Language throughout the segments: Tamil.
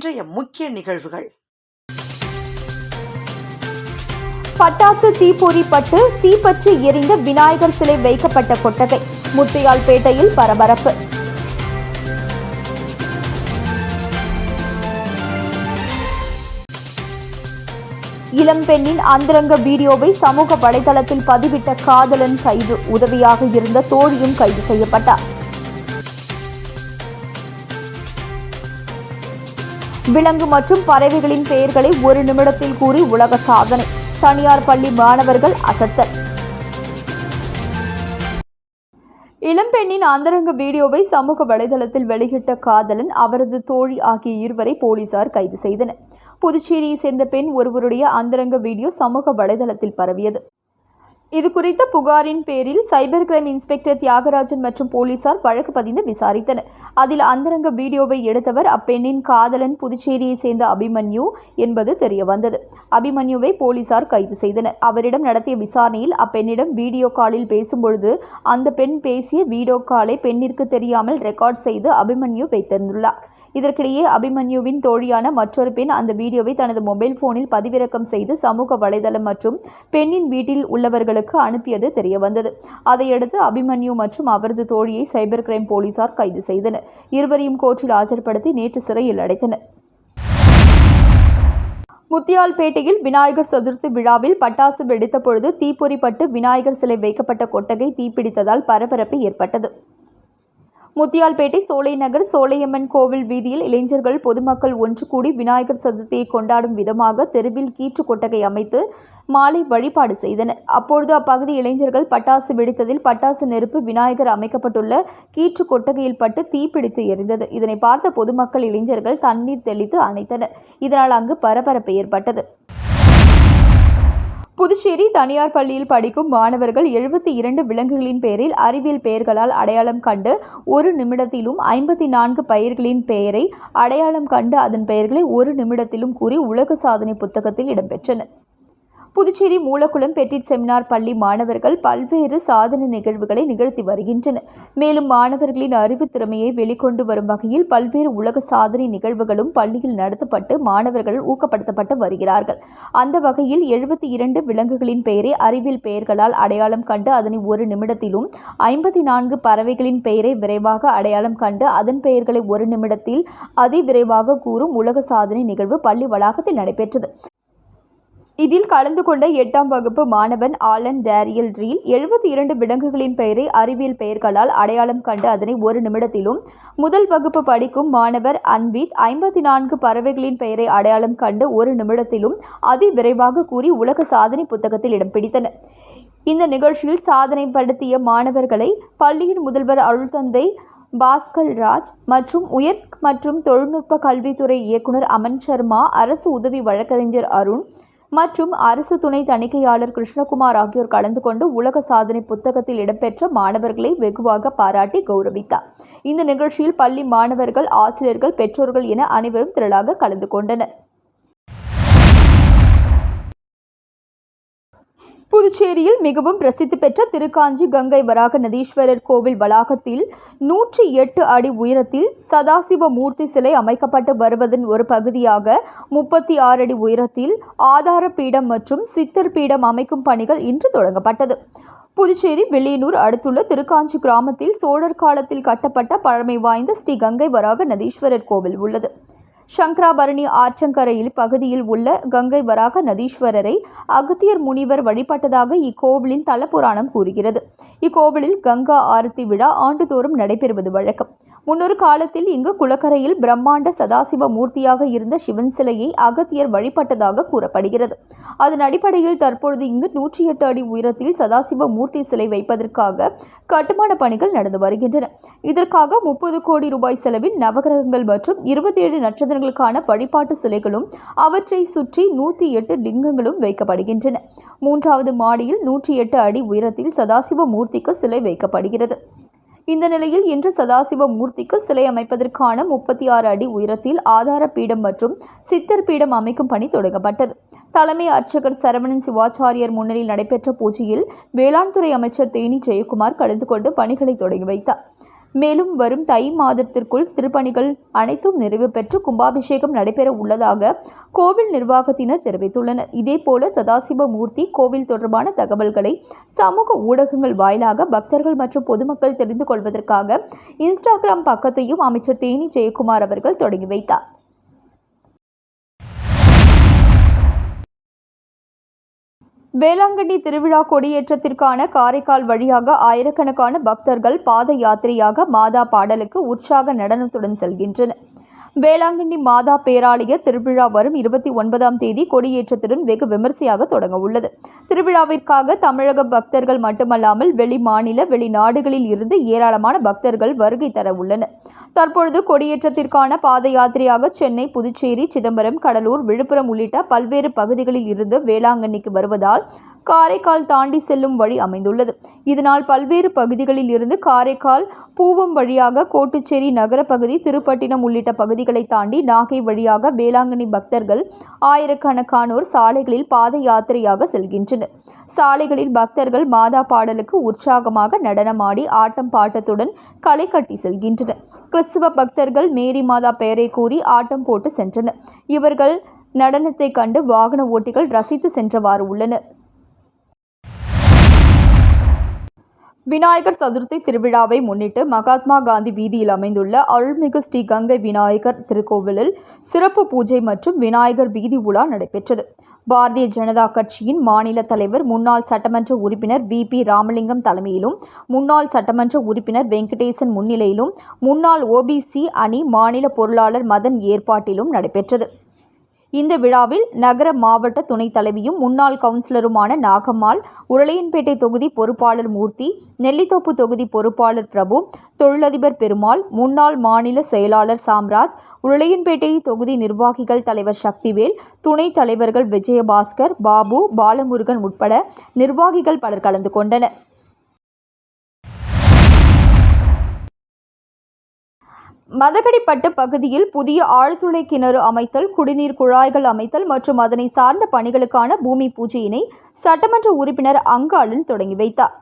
இன்றைய முக்கிய நிகழ்வுகள். பட்டாசு தீப்பொறி பட்டு தீப்பற்றி எரிந்த விநாயகர் சிலை வைக்கப்பட்ட கொட்டகை முத்தியால்பேட்டையில் பரபரப்பு. இளம்பெண்ணின் அந்தரங்க வீடியோவை சமூக வலைதளத்தில் பதிவிட்ட காதலன் கைது உதவியாக இருந்த தோழியும் கைது செய்யப்பட்டார். விலங்கு மற்றும் பறவைகளின் பெயர்களை ஒரு நிமிடத்தில் கூறி உலக சாதனை. தனியார் பள்ளி மாணவர்கள் அசத்தல் இளம்பெண்ணின் அந்தரங்க வீடியோவை சமூக வலைதளத்தில் வெளியிட்ட காதலன் அவரது தோழி ஆகிய இருவரை போலீசார் கைது செய்தனர். புதுச்சேரியை சேர்ந்த பெண் ஒருவருடைய அந்தரங்க வீடியோ சமூக வலைதளத்தில் பரவியது. இது குறித்த புகாரின் பேரில் சைபர் கிரைம் இன்ஸ்பெக்டர் தியாகராஜன் மற்றும் போலீசார் வழக்கு பதிந்து விசாரித்தனர். அதில் அந்தரங்க வீடியோவை எடுத்தவர் அப்பெண்ணின் காதலன் புதுச்சேரியை சேர்ந்த அபிமன்யு என்பது தெரியவந்தது. அபிமன்யுவை போலீசார் கைது செய்தனர். அவரிடம் நடத்திய விசாரணையில் அப்பெண்ணிடம் வீடியோ காலில் பேசும்பொழுது அந்த பெண் பேசிய வீடியோ காலை பெண்ணிற்கு தெரியாமல் ரெக்கார்ட் செய்து அபிமன்யு வைத்திருந்துள்ளார். இதற்கிடையே அபிமன்யுவின் தோழியான மற்றொரு பெண் அந்த வீடியோவை தனது மொபைல் போனில் பதிவிறக்கம் செய்து சமூக வலைதளம் மற்றும் பெண்ணின் வீட்டில் உள்ளவர்களுக்கு அனுப்பியது தெரியவந்தது. அதையடுத்து அபிமன்யு மற்றும் அவரது தோழியை சைபர் கிரைம் போலீசார் கைது செய்தனர். இருவரையும் கோர்ட்டில் ஆஜர்படுத்தி நேற்று சிறையில் அடைத்தனர். முத்தியால்பேட்டையில் விநாயகர் சதுர்த்தி விழாவில் பட்டாசு வெடித்த பொழுது தீப்பொறிப்பட்டு விநாயகர் சிலை வைக்கப்பட்ட கொட்டகை தீப்பிடித்ததால் பரபரப்பு ஏற்பட்டது. முத்தியால்பேட்டை சோலை நகர் சோலையம்மன் கோவில் வீதியில் இளைஞர்கள் பொதுமக்கள் ஒன்று கூடி விநாயகர் சதுர்த்தியை கொண்டாடும் விதமாக தெருவில் கீற்று கொட்டகை அமைத்து மாலை வழிபாடு செய்தனர். அப்பொழுது அப்பகுதி இளைஞர்கள் பட்டாசு வெடித்ததில் பட்டாசு நெருப்பு விநாயகர் அமைக்கப்பட்டுள்ள கீற்று கொட்டகையில் பட்டு தீப்பிடித்து எரிந்தது. இதனை பார்த்த பொதுமக்கள் இளைஞர்கள் தண்ணீர் தெளித்து அணைத்தனர். இதனால் அங்கு பரபரப்பு ஏற்பட்டது. புதுச்சேரி தனியார் பள்ளியில் படிக்கும் மாணவர்கள் எழுபத்தி இரண்டு விலங்குகளின் பெயரில் அறிவியல் பெயர்களால் அடையாளம் கண்டு ஒரு நிமிடத்திலும் ஐம்பத்தி நான்கு பயிர்களின் பெயரை அடையாளம் கண்டு அதன் பெயர்களை ஒரு நிமிடத்திலும் கூறி உலக சாதனை புத்தகத்தில் இடம்பெற்றனர் புதுச்சேரி மூலக்குளம் பெட்டிட் செமினார் பள்ளி மாணவர்கள் பல்வேறு சாதனை நிகழ்வுகளை நிகழ்த்தி வருகின்றனர். மேலும் மாணவர்களின் அறிவு திறமையை வெளிக்கொண்டு வரும் வகையில் பல்வேறு உலக சாதனை நிகழ்வுகளும் பள்ளியில் நடத்தப்பட்டு மாணவர்கள் ஊக்கப்படுத்தப்பட்டு வருகிறார்கள். அந்த வகையில் எழுபத்தி இரண்டு விலங்குகளின் பெயரை அறிவியல் பெயர்களால் அடையாளம் கண்டு அதனை ஒரு நிமிடத்திலும் ஐம்பத்தி நான்கு பறவைகளின் பெயரை விரைவாக அடையாளம் கண்டு அதன் பெயர்களை ஒரு நிமிடத்தில் அதிவிரைவாக கூறும் உலக சாதனை நிகழ்வு பள்ளி வளாகத்தில் நடைபெற்றது. இதில் கலந்து கொண்ட எட்டாம் வகுப்பு மாணவன் ஆலன் டேரியல் ரீல் எழுபத்தி இரண்டு விலங்குகளின் பெயரை அறிவியல் பெயர்களால் அடையாளம் கண்டு அதனை ஒரு நிமிடத்திலும் முதல் வகுப்பு படிக்கும் மாணவர் அன்வித் ஐம்பத்தி நான்கு பறவைகளின் பெயரை அடையாளம் கண்டு ஒரு நிமிடத்திலும் அதிவிரைவாக கூறி உலக சாதனை புத்தகத்தில் இடம் பிடித்தனர். இந்த நிகழ்ச்சியில் சாதனை படுத்திய மாணவர்களை பள்ளியின் முதல்வர் அருள்தந்தை பாஸ்கல் ராஜ் மற்றும் உயர் மற்றும் தொழில்நுட்ப கல்வித்துறை இயக்குனர் அமன் சர்மா அரசு உதவி வழக்கறிஞர் அருண் மற்றும் அரசு துணை தணிக்கையாளர் கிருஷ்ணகுமார் ஆகியோர் கலந்து கொண்டு உலக சாதனை புத்தகத்தில் இடம்பெற்ற மாணவர்களை வெகுவாக பாராட்டி கௌரவித்தார். இந்த நிகழ்ச்சியில் பள்ளி மாணவர்கள் ஆசிரியர்கள் பெற்றோர்கள் என அனைவரும் திரளாக கலந்து கொண்டனர். புதுச்சேரியில் மிகவும் பிரசித்தி பெற்ற திருக்காஞ்சி கங்கை வராக நதீஸ்வரர் கோவில் வளாகத்தில் நூற்றி எட்டு அடி உயரத்தில் சதாசிவ மூர்த்தி சிலை அமைக்கப்பட்டு வருவதன் ஒரு பகுதியாக முப்பத்தி ஆறு அடி உயரத்தில் ஆதார பீடம் மற்றும் சித்தர் பீடம் அமைக்கும் பணிகள் இன்று தொடங்கப்பட்டது. புதுச்சேரி வெள்ளியனூர் அடுத்துள்ள திருக்காஞ்சி கிராமத்தில் சோழர் காலத்தில் கட்டப்பட்ட பழமை வாய்ந்த ஸ்ரீ கங்கை வராக நதீஸ்வரர் கோவில் உள்ளது. சங்கராபரணி ஆற்றங்கரையில் பகுதியில் உள்ள கங்கை வராக நதீஸ்வரரை அகத்தியர் முனிவர் வழிபட்டதாக இக்கோவிலின் தலபுராணம் கூறுகிறது. இக்கோவிலில் கங்கா ஆரத்தி விழா ஆண்டுதோறும் நடைபெறுவது வழக்கம். முன்னொரு காலத்தில் இங்கு குளக்கரையில் பிரம்மாண்ட சதாசிவ மூர்த்தியாக இருந்த சிவன் சிலையை அகத்தியர் வழிபட்டதாக கூறப்படுகிறது. அதன் அடிப்படையில் தற்பொழுது இங்கு நூற்றி எட்டு அடி உயரத்தில் சதாசிவ மூர்த்தி சிலை வைப்பதற்காக கட்டுமான பணிகள் நடந்து வருகின்றன. இதற்காக முப்பது கோடி ரூபாய் செலவில் நவகிரகங்கள் மற்றும் இருபத்தி ஏழு நட்சத்திரங்களுக்கான வழிபாட்டு சிலைகளும் அவற்றை சுற்றி நூற்றி எட்டு லிங்கங்களும் வைக்கப்படுகின்றன. மூன்றாவது மாடியில் நூற்றி எட்டு அடி உயரத்தில் சதாசிவ மூர்த்திக்கு சிலை வைக்கப்படுகிறது. இந்த நிலையில் இன்று சதாசிவ மூர்த்திக்கு சிலை அமைப்பதற்கான முப்பத்தி ஆறு அடி உயரத்தில் ஆதார பீடம் மற்றும் சித்தர் பீடம் அமைக்கும் பணி தொடங்கப்பட்டது. தலைமை அர்ச்சகர் சரவணன் சிவாச்சாரியர் முன்னிலையில் நடைபெற்ற பூஜையில் வேளாண் துறை அமைச்சர் தேனி ஜெயக்குமார் கலந்து கொண்டு பணிகளை தொடங்கி வைத்தார். மேலும் வரும் தை மாதத்திற்குள் திருப்பணிகள் அனைத்தும் நிறைவு பெற்று கும்பாபிஷேகம் நடைபெற உள்ளதாக கோவில் நிர்வாகத்தினர் தெரிவித்துள்ளனர். இதேபோல சதாசிவமூர்த்தி கோவில் தொடர்பான தகவல்களை சமூக ஊடகங்கள் வாயிலாக பக்தர்கள் மற்றும் பொதுமக்கள் தெரிந்து கொள்வதற்காக இன்ஸ்டாகிராம் பக்கத்தையும் அமைச்சர் தேனி ஜெயக்குமார் அவர்கள் தொடங்கி வைத்தார். வேளாங்கண்ணி திருவிழா கொடியேற்றத்திற்கான காரைக்கால் வழியாக ஆயிரக்கணக்கான பக்தர்கள் பாத யாத்திரையாக மாதா பாடலுக்கு உற்சாக நடனத்துடன் செல்கின்றனர். வேளாங்கண்ணி மாதா பேராலய திருவிழா வரும் இருபத்தி ஒன்பதாம் தேதி கொடியேற்றத்துடன் வெகு விமர்சையாக தொடங்க உள்ளது. திருவிழாவிற்காக தமிழக பக்தர்கள் மட்டுமல்லாமல் வெளி மாநில வெளிநாடுகளில் இருந்து ஏராளமான பக்தர்கள் வருகை தர உள்ளனர். தற்பொழுது கொடியேற்றத்திற்கான பாத யாத்திரையாக சென்னை புதுச்சேரி சிதம்பரம் கடலூர் விழுப்புரம் உள்ளிட்ட பல்வேறு பகுதிகளில் இருந்து வேளாங்கண்ணிக்கு வருவதால் காரைக்கால் தாண்டி செல்லும் வழி அமைந்துள்ளது. இதனால் பல்வேறு பகுதிகளில் இருந்து காரைக்கால் பூவம் வழியாக கோட்டுச்சேரி நகரப்பகுதி திருப்பட்டினம் உள்ளிட்ட பகுதிகளை தாண்டி நாகை வழியாக வேளாங்கண்ணி பக்தர்கள் ஆயிரக்கணக்கானோர் சாலைகளில் பாத யாத்திரையாக செல்கின்றனர். சாலைகளில் பக்தர்கள் மாதா பாடலுக்கு உற்சாகமாக நடனமாடி ஆட்டம் பாட்டத்துடன் களை கட்டி செல்கின்றனர். கிறிஸ்துவ பக்தர்கள் மேரி மாதா பெயரை கூறி ஆட்டம் போட்டு சென்றனர். இவர்கள் நடனத்தை கண்டு வாகன ஓட்டிகள் ரசித்து சென்றவாறு உள்ளனர். விநாயகர் சதுர்த்தி திருவிழாவை முன்னிட்டு மகாத்மா காந்தி வீதியில் அமைந்துள்ள அருள்மிகு ஸ்ரீ கங்கை விநாயகர் திருக்கோவிலில் சிறப்பு பூஜை மற்றும் விநாயகர் வீதி உலா நடைபெற்றது. பாரதிய ஜனதா கட்சியின் மாநில தலைவர் முன்னாள் சட்டமன்ற உறுப்பினர் வி. பி. ராமலிங்கம் தலைமையிலும் முன்னாள் சட்டமன்ற உறுப்பினர் வெங்கடேசன் முன்னிலையிலும் முன்னாள் ஓபிசி அணி மாநில பொருளாளர் மதன் ஏற்பாட்டிலும் நடைபெற்றது. இந்த விழாவில் நகர மாவட்ட துணைத் தலைவியும் முன்னாள் கவுன்சிலருமான நாகம்மாள் உருளையன்பேட்டை தொகுதி பொறுப்பாளர் மூர்த்தி நெல்லித்தோப்பு தொகுதி பொறுப்பாளர் பிரபு தொழிலதிபர் பெருமாள் முன்னாள் மாநில செயலாளர் சாம்ராஜ் உருளையன்பேட்டை தொகுதி நிர்வாகிகள் தலைவர் சக்திவேல் துணைத் தலைவர்கள் விஜயபாஸ்கர் பாபு பாலமுருகன் உட்பட நிர்வாகிகள் பலர் கலந்து கொண்டனர். மதகடிப்பட்டு பகுதியில் புதிய ஆழ்துளை கிணறு அமைத்தல் குடிநீர் குழாய்கள் அமைத்தல் மற்றும் அதனை சார்ந்த பணிகளுக்கான பூமி பூஜையினை சட்டமன்ற உறுப்பினர் அங்காளன் தொடங்கி வைத்தார்.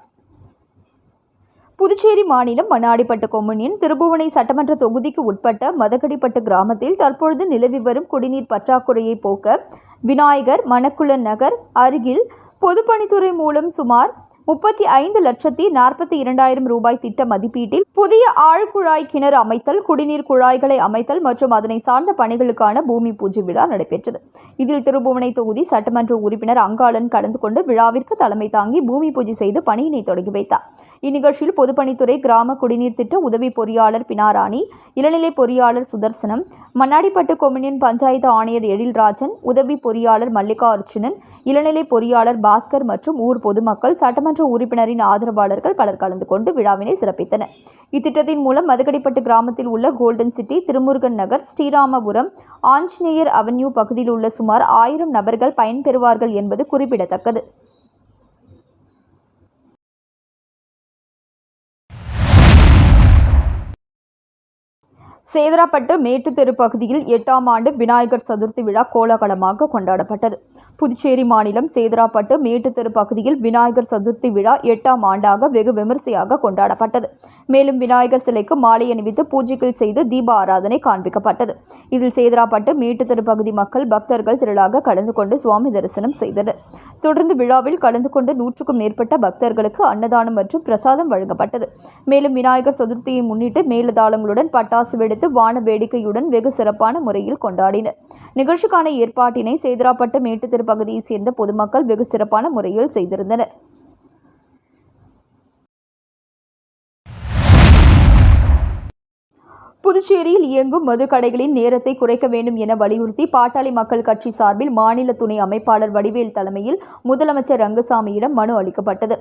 புதுச்சேரி மாநிலம் மண்ணாடிப்பட்டு கொம்யூனியன் திருபுவனை சட்டமன்ற தொகுதிக்கு உட்பட்ட மதகடிப்பட்டு கிராமத்தில் தற்பொழுது நிலவி வரும் குடிநீர் பற்றாக்குறையை போக்க விநாயகர் மணக்குள நகர் அருகில் பொதுப்பணித்துறை மூலம் சுமார் முப்பத்தி ஐந்து லட்சத்தி நாற்பத்தி இரண்டாயிரம் ரூபாய் திட்ட மதிப்பீட்டில் புதிய ஆழ்குழாய் கிணறு அமைத்தல் குடிநீர் குழாய்களை அமைத்தல் மற்றும் அதனை சார்ந்த பணிகளுக்கான பூமி பூஜை விழா நடைபெற்றது. இதில் திருபுவனை தொகுதி சட்டமன்ற உறுப்பினர் அங்காளன் கலந்து கொண்டு விழாவிற்கு தலைமை தாங்கி பூமி பூஜை செய்து பணியினை தொடங்கி வைத்தார். இந்நிகழ்ச்சியில் பொதுப்பணித்துறை கிராம குடிநீர் திட்ட உதவி பொறியாளர் பினாராணி இளநிலை பொறியாளர் சுதர்சனம் மண்ணாடிப்பட்டு கொம்யூனியன் பஞ்சாயத்து ஆணையர் எழில்ராஜன் உதவி பொறியாளர் மல்லிகா அர்ஜுனன் இளநிலை பொறியாளர் பாஸ்கர் மற்றும் ஊர் பொதுமக்கள் சட்டமன்ற உறுப்பினரின் ஆதரவாளர்கள் பலர் கலந்து கொண்டு விழாவினை சிறப்பித்தனர். இத்திட்டத்தின் மூலம் மதுக்கடிப்பட்டு கிராமத்தில் உள்ள golden city Thirumurugan Nagar Sriramapuram Anjaneyar avenue பகுதியில் உள்ள சுமார் ஆயிரம் நபர்கள் பயன்பெறுவார்கள் என்பது குறிப்பிடத்தக்கது. சேதராப்பட்டு மேட்டுத்தெரு பகுதியில் எட்டாம் ஆண்டு விநாயகர் சதுர்த்தி விழா கோலாகலமாக கொண்டாடப்பட்டது. புதுச்சேரி மாநிலம் சேதராப்பட்டு மேட்டுத்தெரு பகுதியில் விநாயகர் சதுர்த்தி விழா எட்டாம் ஆண்டாக வெகு விமரிசையாக கொண்டாடப்பட்டது. மேலும் விநாயகர் சிலைக்கு மாலை அணிவித்து பூஜைகள் செய்து தீப ஆராதனை காண்பிக்கப்பட்டது. இதில் சேதராப்பட்டு மேட்டுத்தெரு பகுதி மக்கள் பக்தர்கள் திரளாக கலந்து கொண்டு சுவாமி தரிசனம் செய்தனர். தொடர்ந்து விழாவில் கலந்து கொண்டு நூற்றுக்கும் மேற்பட்ட பக்தர்களுக்கு அன்னதானம் மற்றும் பிரசாதம் வழங்கப்பட்டது. மேலும் விநாயகர் சதுர்த்தியை முன்னிட்டு மேலதாளங்களுடன் பட்டாசு வெடித்து வான வேடிக்கையுடன் வெகு சிறப்பான முறையில் கொண்டாடினர். நிகழ்ச்சிக்கான ஏற்பாட்டினை சேதராப்பட்டு மேட்டுத்திரு பகுதியைச் சேர்ந்த பொதுமக்கள் வெகு சிறப்பான முறையில் செய்திருந்தனர். புதுச்சேரியில் இயங்கும் மதுக்கடைகளின் நேரத்தை குறைக்க வேண்டும் என வலியுறுத்தி பாட்டாளி மக்கள் கட்சி சார்பில் மாநில துணை அமைப்பாளர் வடிவேல் தலைமையில் முதலமைச்சர் ரங்கசாமியிடம் மனு அளிக்கப்பட்டது.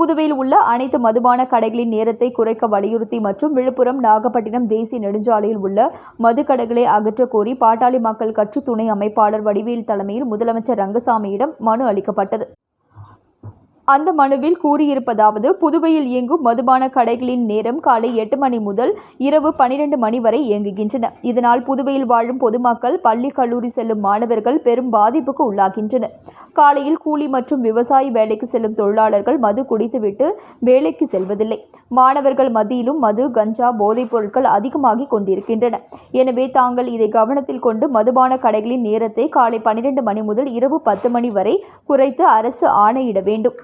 புதுவையில் உள்ள அனைத்து மதுபான கடைகளின் நேரத்தை குறைக்க வலியுறுத்தி மற்றும் விழுப்புரம் நாகப்பட்டினம் தேசிய நெடுஞ்சாலையில் உள்ள மதுக்கடைகளை அகற்றக் கோரி பாட்டாளி மக்கள் கட்சி துணை அமைப்பாளர் வடிவேல் தலைமையில் முதலமைச்சர் ரங்கசாமியிடம் மனு அளிக்கப்பட்டது. அந்த மனுவில் கூறியிருப்பதாவது புதுவையில் இயங்கும் மதுபான கடைகளின் நேரம் காலை எட்டு மணி முதல் இரவு பனிரெண்டு மணி வரை இயங்குகின்றன. இதனால் புதுவையில் வாழும் பொதுமக்கள் பள்ளி கல்லூரி செல்லும் மாணவர்கள் பெரும் பாதிப்புக்கு உள்ளாகின்றனர். காலையில் கூலி மற்றும் விவசாய வேலைக்கு செல்லும் தொழிலாளர்கள் மது குடித்துவிட்டு வேலைக்கு செல்வதில்லை. மாணவர்கள் மத்தியிலும் மது கஞ்சா போதைப் பொருட்கள் அதிகமாகி கொண்டிருக்கின்றன. எனவே தாங்கள் இதை கவனத்தில் கொண்டு மதுபான கடைகளின் நேரத்தை காலை பன்னிரண்டு மணி முதல் இரவு பத்து மணி வரை குறைத்து அரசு ஆணையிட வேண்டும்.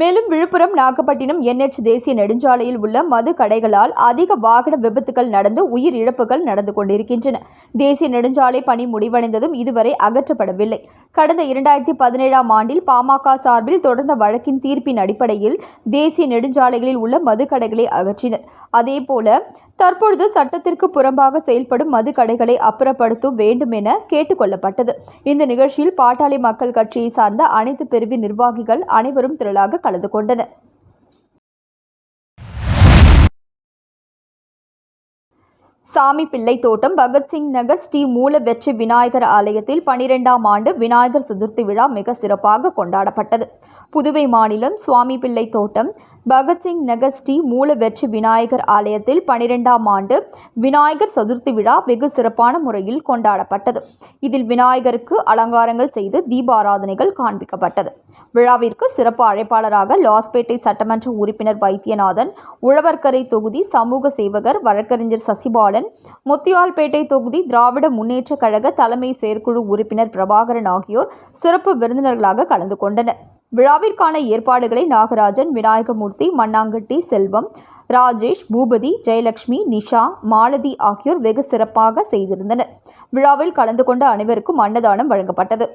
மேலும் விழுப்புரம் நாகப்பட்டினம் என்எச் தேசிய நெடுஞ்சாலையில் உள்ள மது கடைகளால் அதிக வாகன விபத்துகள் நடந்து உயிர் இழப்புகள் நடந்து கொண்டிருக்கின்றன. தேசிய நெடுஞ்சாலை பணி முடிவடைந்ததும் இதுவரை அகற்றப்படவில்லை. கடந்த இரண்டாயிரத்தி பதினேழாம் ஆண்டில் பாமக சார்பில் தொடர்ந்த வழக்கின் தீர்ப்பின் அடிப்படையில் தேசிய நெடுஞ்சாலைகளில் உள்ள மது கடைகளை அகற்றினர். அதேபோல தற்பொழுது சட்டத்திற்கு புறம்பாக செயல்படும் மது கடைகளை அப்புறப்படுத்த வேண்டும் என கேட்டுக்கொள்ளப்பட்டது இந்த நிகழ்ச்சியில் பாட்டாளி மக்கள் கட்சியை சார்ந்த அனைத்து பிரிவு நிர்வாகிகள் அனைவரும் திரளாக கலந்து கொண்டனர். சாமி பிள்ளை தோட்டம் பகத்சிங் நகர் ஸ்ரீ மூல வெற்றி விநாயகர் ஆலயத்தில் பனிரெண்டாம் ஆண்டு விநாயகர் சதுர்த்தி விழா மிக சிறப்பாக கொண்டாடப்பட்டது. புதுவை மாநிலம் சுவாமி பிள்ளை தோட்டம் பகத்சிங் நகர் ஸ்ரீ மூல வெற்றி விநாயகர் ஆலயத்தில் பனிரெண்டாம் ஆண்டு விநாயகர் சதுர்த்தி விழா வெகு சிறப்பான முறையில் கொண்டாடப்பட்டது. இதில் விநாயகருக்கு அலங்காரங்கள் செய்து தீபாராதனைகள் காண்பிக்கப்பட்டது. விழாவிற்கு சிறப்பு அழைப்பாளராக லாஸ்பேட்டை சட்டமன்ற உறுப்பினர் வைத்தியநாதன் உழவர்கரை தொகுதி சமூக சேவகர் வழக்கறிஞர் சசிபாலன் முத்தியால்பேட்டை தொகுதி திராவிட முன்னேற்றக் கழக தலைமை செயற்குழு உறுப்பினர் பிரபாகரன் ஆகியோர் சிறப்பு விருந்தினர்களாக கலந்து கொண்டனர். விழாவிற்கான ஏற்பாடுகளை நாகராஜன் விநாயகமூர்த்தி மண்ணாங்கட்டி செல்வம் ராஜேஷ் பூபதி ஜெயலட்சுமி நிஷா மாலதி ஆகியோர் வெகு சிறப்பாக செய்திருந்தனர். விழாவில் கலந்து கொண்ட அனைவருக்கும் அன்னதானம் வழங்கப்பட்டது.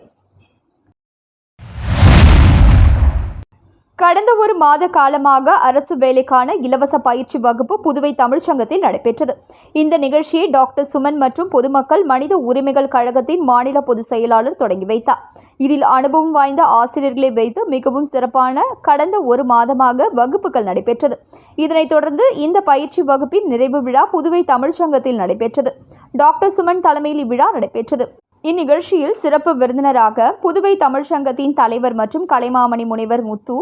கடந்த ஒரு மாத காலமாக அரசு வேலைக்கான இலவச பயிற்சி வகுப்பு புதுவை தமிழ்ச்சங்கத்தில் நடைபெற்றது. இந்த நிகழ்ச்சியை டாக்டர் சுமன் மற்றும் பொதுமக்கள் மனித உரிமைகள் கழகத்தின் மாநில பொதுச் செயலாளர் தொடங்கி வைத்தார். இதில் அனுபவம் வாய்ந்த ஆசிரியர்களை வைத்து மிகவும் சிறப்பான கடந்த ஒரு மாதமாக வகுப்புகள் நடைபெற்றது. இதனைத் தொடர்ந்து இந்த பயிற்சி வகுப்பின் நிறைவு விழா புதுவை தமிழ்ச்சங்கத்தில் நடைபெற்றது. டாக்டர் சுமன் தலைமையில் இவ்விழா நடைபெற்றது. இந்நிகழ்ச்சியில் சிறப்பு விருந்தினராக புதுவை தமிழ்ச்சங்கத்தின் தலைவர் மற்றும் கலைமாமணி முனைவர் முத்து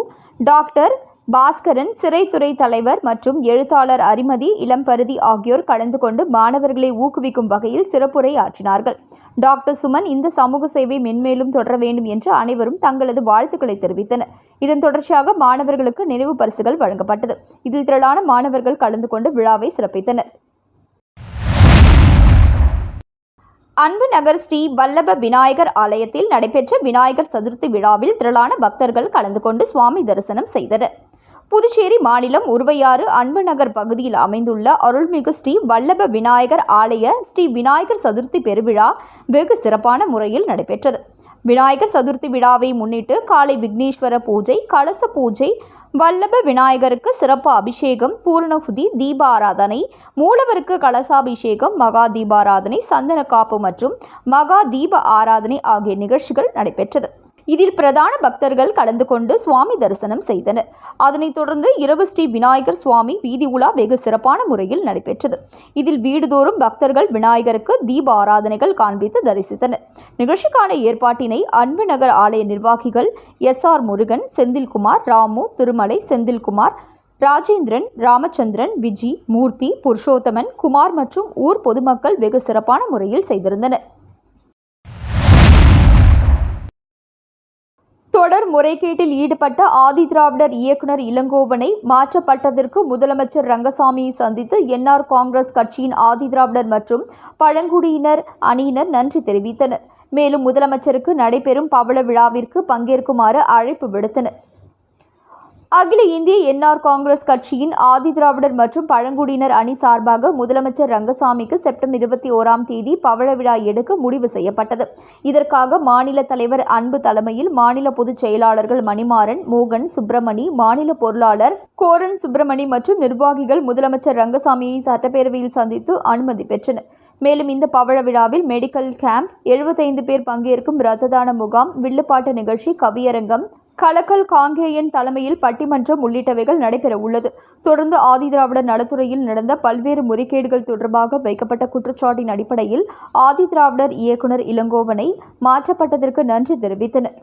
டாக்டர் பாஸ்கரன் சிறைத்துறை தலைவர் மற்றும் எழுத்தாளர் அரிமதி இளம்பருதி ஆகியோர் கலந்து கொண்டு மாணவர்களை ஊக்குவிக்கும் வகையில் சிறப்புரை ஆற்றினார்கள் டாக்டர் சுமன் இந்த சமூக சேவை மென்மேலும் தொடர வேண்டும் என்று அனைவரும் தங்களது வாழ்த்துக்களை தெரிவித்தனர். இதன் தொடர்ச்சியாக மாணவர்களுக்கு நினைவு பரிசுகள் வழங்கப்பட்டது. இதில் திரளான மாணவர்கள் கலந்து கொண்டு விழாவை சிறப்பித்தனர். அன்பு நகர் ஸ்ரீ வல்லப விநாயகர் ஆலயத்தில் நடைபெற்ற விநாயகர் சதுர்த்தி விழாவில் திரளான பக்தர்கள் கலந்து கொண்டு சுவாமி தரிசனம் செய்தனர். புதுச்சேரி மாநிலம் உருவையாறு அன்பு நகர் பகுதியில் அமைந்துள்ள அருள்மிகு ஸ்ரீ வல்லப விநாயகர் ஆலய ஸ்ரீ விநாயகர் சதுர்த்தி பெருவிழா வெகு சிறப்பான முறையில் நடைபெற்றது. விநாயகர் சதுர்த்தி விழாவை முன்னிட்டு காலை விக்னேஸ்வர பூஜை கலச பூஜை வல்லப விநாயகருக்கு சிறப்பு அபிஷேகம் பூர்ணகுதி தீபாராதனை மூலவருக்கு கலசாபிஷேகம் மகா தீபாராதனை சந்தன காப்பு மற்றும் மகா தீப ஆராதனை ஆகிய நிகழ்ச்சிகள் நடைபெற்றது. இதில் பிரதான பக்தர்கள் கலந்து கொண்டு சுவாமி தரிசனம் செய்தனர். அதனைத் தொடர்ந்து இரவு ஸ்ரீ விநாயகர் சுவாமி வீதி உலா வெகு சிறப்பான முறையில் நடைபெற்றது. இதில் வீடுதோறும் பக்தர்கள் விநாயகருக்கு தீப ஆராதனைகள் காண்பித்து தரிசித்தனர். நிகழ்ச்சிக்கான ஏற்பாட்டினை அன்பு நகர் ஆலய நிர்வாகிகள் எஸ் ஆர் முருகன் செந்தில்குமார் ராமு திருமலை செந்தில்குமார் ராஜேந்திரன் ராமச்சந்திரன் விஜி மூர்த்தி புருஷோத்தமன் குமார் மற்றும் ஊர் பொதுமக்கள் வெகு சிறப்பான முறையில் செய்திருந்தனர். தொடர் முறைகேட்டில் ஈடுபட்ட ஆதிதிராவிடர் இயக்குனர் இளங்கோவனை மாற்றப்பட்டதற்கு முதலமைச்சர் ரங்கசாமியை சந்தித்து என்ஆர் காங்கிரஸ் கட்சியின் ஆதிதிராவிடர் மற்றும் பழங்குடியினர் அணியினர் நன்றி தெரிவித்தனர். மேலும் முதலமைச்சருக்கு நடைபெறும் பவள விழாவிற்கு பங்கேற்குமாறு அழைப்பு விடுத்தனர். அகில இந்திய என்ஆர் காங்கிரஸ் கட்சியின் ஆதிதிராவிடர் மற்றும் பழங்குடியினர் அணி சார்பாக முதலமைச்சர் ரங்கசாமிக்கு செப்டம்பர் இருபத்தி ஓராம் தேதி பவள விழா எடுக்க முடிவு செய்யப்பட்டது. இதற்காக மாநில தலைவர் அன்பு தலைமையில் மாநில பொதுச் செயலாளர்கள் மணிமாறன் மோகன் சுப்பிரமணி மாநில பொருளாளர் கோரன் சுப்பிரமணி மற்றும் நிர்வாகிகள் முதலமைச்சர் ரங்கசாமியை சட்டப்பேரவையில் சந்தித்து அனுமதி பெற்றனர். மேலும் இந்த பவழ விழாவில் மெடிக்கல் கேம்ப் எழுபத்தைந்து பேர் பங்கேற்கும் இரத்த தான முகாம் வில்லுப்பாட்டு நிகழ்ச்சி கவியரங்கம் கலக்கல் காங்கேயன் தலைமையில் பட்டிமன்றம் உள்ளிட்டவைகள் நடைபெற உள்ளது தொடர்ந்து ஆதிதிராவிடர் நலத்துறையில் நடந்த பல்வேறு முறைகேடுகள் தொடர்பாக வைக்கப்பட்ட குற்றச்சாட்டின் அடிப்படையில் ஆதிதிராவிடர் இயக்குனர் இளங்கோவனை மாற்றப்பட்டதற்கு நன்றி தெரிவித்தனர்.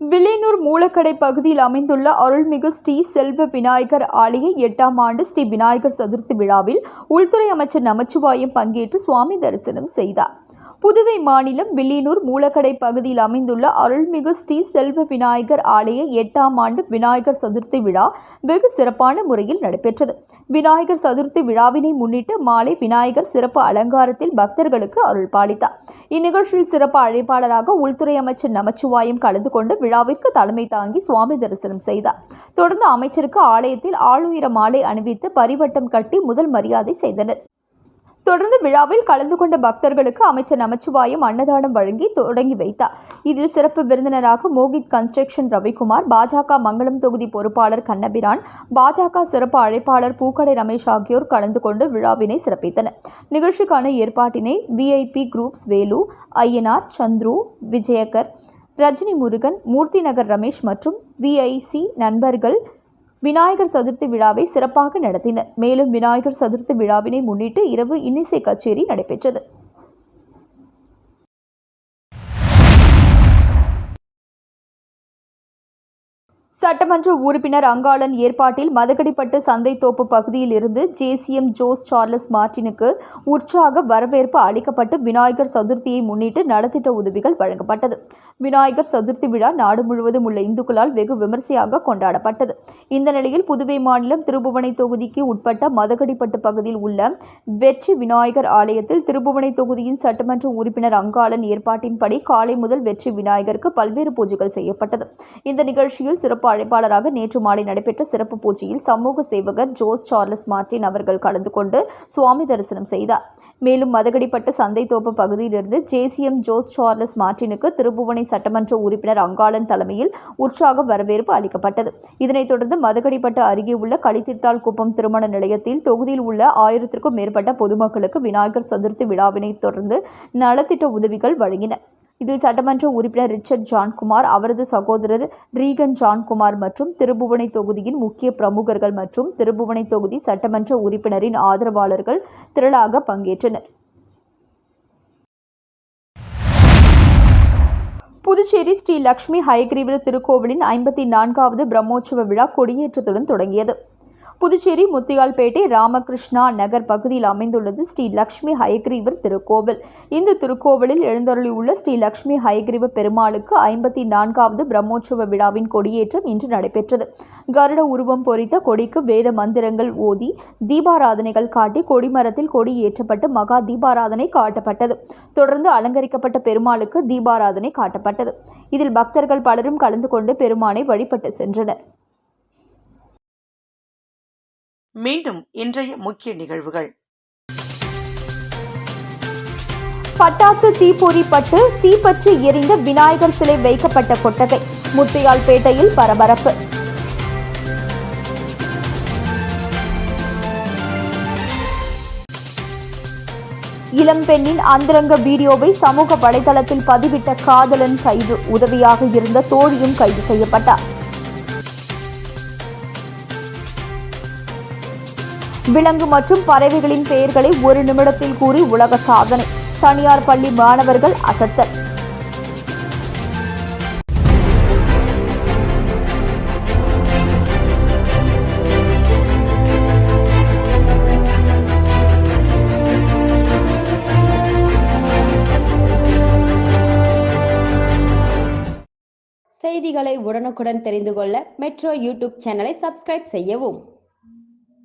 வில்லியனூர் மூலக்கடை பகுதியில் அமைந்துள்ள அருள்மிகு ஸ்ரீ செல்வ விநாயகர் ஆலய எட்டாம் ஆண்டு ஸ்ரீ விநாயகர் சதுர்த்தி விழாவில் உள்துறை அமைச்சர் நமச்சிவாயம் பங்கேற்று சுவாமி தரிசனம் செய்தார். புதுவை மாநிலம் வில்லியனூர் மூலக்கடை பகுதியில் அமைந்துள்ள அருள்மிகு ஸ்ரீ செல்வ விநாயகர் ஆலய எட்டாம் ஆண்டு விநாயகர் சதுர்த்தி விழா வெகு சிறப்பான முறையில் நடைபெற்றது. விநாயகர் சதுர்த்தி விழாவினை முன்னிட்டு மாலை விநாயகர் சிறப்பு அலங்காரத்தில் பக்தர்களுக்கு அருள் பாலித்தார். இந்நிகழ்ச்சியில் சிறப்பு அழைப்பாளராக உள்துறை அமைச்சர் நமச்சிவாயம் கலந்து கொண்டு விழாவிற்கு தலைமை தாங்கி சுவாமி தரிசனம் செய்தார். தொடர்ந்து அமைச்சருக்கு ஆலயத்தில் ஆளுயர மாலை அணிவித்து பரிவட்டம் கட்டி முதல் மரியாதை செய்தனர். தொடர்ந்து விழாவில் கலந்து கொண்ட பக்தர்களுக்கு அமைச்சர் நமச்சிவாயம் அன்னதானம் வழங்கி தொடங்கி வைத்தார். இதில் சிறப்பு விருந்தினராக மோகித் கன்ஸ்ட்ரக்ஷன் ரவிக்குமார் பாஜக மங்களம் தொகுதி பொறுப்பாளர் கண்ணபிரான் பாஜக சிறப்பு அழைப்பாளர் பூக்கடை ரமேஷ் ஆகியோர் கலந்து கொண்டு விழாவினை சிறப்பித்தனர். நிகழ்ச்சிக்கான ஏற்பாட்டினை விஐபி குரூப்ஸ் வேலு ஐயனார் சந்துரு விஜயகர் ரஜினி முருகன் மூர்த்தி நகர் ரமேஷ் மற்றும் விஐசி நண்பர்கள் விநாயகர் சதுர்த்தி விழாவை சிறப்பாக நடத்தினர். மேலும் விநாயகர் சதுர்த்தி விழாவினை முன்னிட்டு இரவு இன்னிசை கச்சேரி நடைபெற்றது. சட்டமன்ற உறுப்பினர் அங்காளன் ஏற்பாட்டில் மதகடிப்பட்டு சந்தைத்தோப்பு பகுதியில் இருந்து ஜேசிஎம் ஜோஸ் சார்லஸ் மார்டினுக்கு உற்சாக வரவேற்பு அளிக்கப்பட்டு விநாயகர் சதுர்த்தியை முன்னிட்டு நலத்திட்ட உதவிகள் வழங்கப்பட்டது. விநாயகர் சதுர்த்தி விழா நாடு முழுவதும் உள்ள இந்துக்களால் வெகு விமர்சையாக கொண்டாடப்பட்டது. இந்த நிலையில் புதுவை மாநிலம் திருபுவனை தொகுதிக்கு உட்பட்ட மதகடிப்பட்டு பகுதியில் உள்ள வெற்றி விநாயகர் ஆலயத்தில் திருபுவனை தொகுதியின் சட்டமன்ற உறுப்பினர் அங்காளன் ஏற்பாட்டின்படி காலை முதல் வெற்றி விநாயகருக்கு பல்வேறு பூஜைகள் செய்யப்பட்டது. இந்த நிகழ்ச்சியில் சிறப்பு அழைப்பாளராக நேற்று மாலை நடைபெற்ற சிறப்பு பூஜையில் சமூக சேவகர் ஜோஸ் சார்லஸ் மார்டின் அவர்கள் கலந்து கொண்டு சுவாமி தரிசனம் செய்தார். மேலும் மதகடிப்பட்ட சந்தைத்தோப்பு பகுதியிலிருந்து ஜேசிஎம் ஜோஸ் சார்லஸ் மார்டினுக்கு திருபுவனை சட்டமன்ற உறுப்பினர் அங்காளன் தலைமையில் உற்சாக வரவேற்பு அளிக்கப்பட்டது. இதனைத் தொடர்ந்து மதகடிப்பட்ட அருகே உள்ள களித்திட்டால் குப்பம் திருமண நிலையத்தில் தொகுதியில் உள்ள ஆயிரத்திற்கும் மேற்பட்ட பொதுமக்களுக்கு விநாயகர் சதுர்த்தி விழாவினை தொடர்ந்து நலத்திட்ட உதவிகள் வழங்கின. இதில் சட்டமன்ற உறுப்பினர் ரிச்சர்ட் ஜான்குமார் அவரது சகோதரர் ரீகன் ஜான்குமார் மற்றும் திருபுவனை தொகுதியின் முக்கிய பிரமுகர்கள் மற்றும் திருபுவனை தொகுதி சட்டமன்ற உறுப்பினரின் ஆதரவாளர்கள் திரளாக பங்கேற்றனர். புதுச்சேரி ஸ்ரீ லக்ஷ்மி ஹயக்ரீவர் திருக்கோவிலின் ஐம்பத்தி நான்காவது பிரம்மோற்சவ விழா கொடியேற்றத்துடன் தொடங்கியது. புதுச்சேரி முத்தியால்பேட்டை ராமகிருஷ்ணா நகர் பகுதியில் அமைந்துள்ளது ஸ்ரீ லக்ஷ்மி ஹயக்ரீவர் திருக்கோவில். இந்த திருக்கோவிலில் எழுந்தருளியுள்ள ஸ்ரீ லக்ஷ்மி ஹயக்ரீவ பெருமாளுக்கு ஐம்பத்தி நான்காவது பிரம்மோற்சவ விழாவின் கொடியேற்றம் இன்று நடைபெற்றது. கருட உருவம் பொறித்த கொடிக்கு வேத மந்திரங்கள் ஓதி தீபாராதனைகள் காட்டி கொடிமரத்தில் கொடி ஏற்றப்பட்டு மகா தீபாராதனை காட்டப்பட்டது. தொடர்ந்து அலங்கரிக்கப்பட்ட பெருமாளுக்கு தீபாராதனை காட்டப்பட்டது. இதில் பக்தர்கள் பலரும் கலந்து கொண்டு பெருமானை வழிபட்டு சென்றனர். மீண்டும் இன்றைய முக்கிய நிகழ்வுகள். பட்டாசு தீப்பொறி பட்டு தீப்பற்றி எரிந்த விநாயகர் சிலை வைக்கப்பட்ட கொட்டகை முத்தியால்பேட்டையில் பரபரப்பு. இளம்பெண்ணின் அந்தரங்க வீடியோவை சமூக வலைதளத்தில் பதிவிட்ட காதலன் கைது உதவியாக இருந்த தோழியும் கைது செய்யப்பட்டார். விலங்கு மற்றும் பறவைகளின் பெயர்களை ஒரு நிமிடத்தில் கூறி உலக சாதனை. தனியார் பள்ளி மாணவர்கள் அசத்தல். செய்திகளை உடனுக்குடன் தெரிந்து கொள்ள மெட்ரோ யூடியூப் சேனலை சப்ஸ்கிரைப் செய்யவும்.